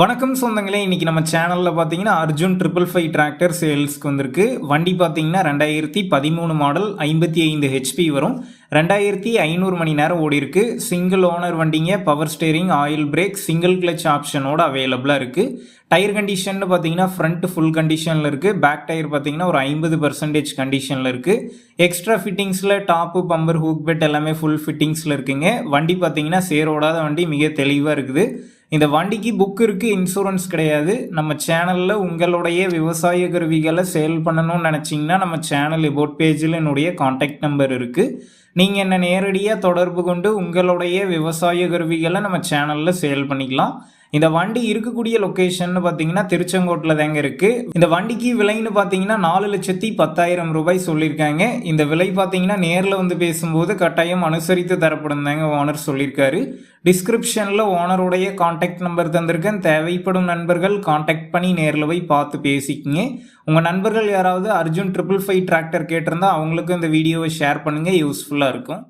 வணக்கம் சொந்தங்களே இன்றைக்கி நம்ம சேனலில் பார்த்தீங்கன்னா அர்ஜுன் ட்ரிபிள் ஃபைவ் டிராக்டர் சேல்ஸ்க்கு வந்திருக்கு. வண்டி பார்த்தீங்கன்னா ரெண்டாயிரத்தி பதிமூணு மாடல் ஐம்பத்தி ஐந்து ஹெச்பி வரும். ரெண்டாயிரத்தி ஐநூறு மணி நேரம் ஓடி இருக்கு. சிங்கிள் ஓனர் வண்டிங்க power steering oil brake single clutch ஆப்ஷனோட அவைலபிளாக இருக்குது டயர் கண்டிஷன் பார்த்தீங்கன்னா ஃப்ரண்ட் ஃபுல் கண்டிஷனில் இருக்குது பேக் டயர் பார்த்தீங்கன்னா ஒரு ஐம்பது பர்சன்டேஜ் கண்டிஷனில் இருக்குது எக்ஸ்ட்ரா ஃபிட்டிங்ஸில் டாப்பு பம்பர் ஹூக் பெட் எல்லாமே ஃபுல் ஃபிட்டிங்ஸில் இருக்குங்க. வண்டி பார்த்தீங்கன்னா சேரோடாத வண்டி மிக தெளிவாக இருக்குது. இந்த வண்டிக்கு புக் இருக்கு இன்சூரன்ஸ் கிடையாது. நம்ம சேனலில் உங்களுடைய விவசாய கருவிகளை சேல் பண்ணணும்னு நினச்சிங்கன்னா நம்ம சேனல் இபோட் பேஜில் என்னுடைய காண்டாக்ட் நம்பர் இருக்குது நீங்கள் என்ன நேரடியாக தொடர்பு கொண்டு உங்களுடைய விவசாய கருவிகளை நம்ம சேனலில் சேல் பண்ணிக்கலாம். இந்த வண்டி இருக்கக்கூடிய லொக்கேஷன் பார்த்தீங்கன்னா திருச்செங்கோட்டில் தாங்க இருக்கு. இந்த வண்டிக்கு விலைன்னு பார்த்தீங்கன்னா நாலு லட்சத்தி பத்தாயிரம் ரூபாய் சொல்லியிருக்காங்க. இந்த விலை பார்த்தீங்கன்னா நேரில் வந்து பேசும்போது கட்டாயம் அனுசரித்து தரப்படும் தாங்க ஓனர் சொல்லியிருக்காரு. டிஸ்கிரிப்ஷனில் ஓனருடைய காண்டாக்ட் நம்பர் தந்திருக்கேன். தேவைப்படும் நண்பர்கள் காண்டாக்ட் பண்ணி நேரில் போய் பார்த்து பேசிக்கிங்க. உங்கள் நண்பர்கள் யாராவது அர்ஜுன் ட்ரிபிள் ஃபைவ் டிராக்டர் கேட்டிருந்தா அவங்களுக்கும் இந்த வீடியோவை ஷேர் பண்ணுங்கள் யூஸ்ஃபுல்லாக இருக்கும்.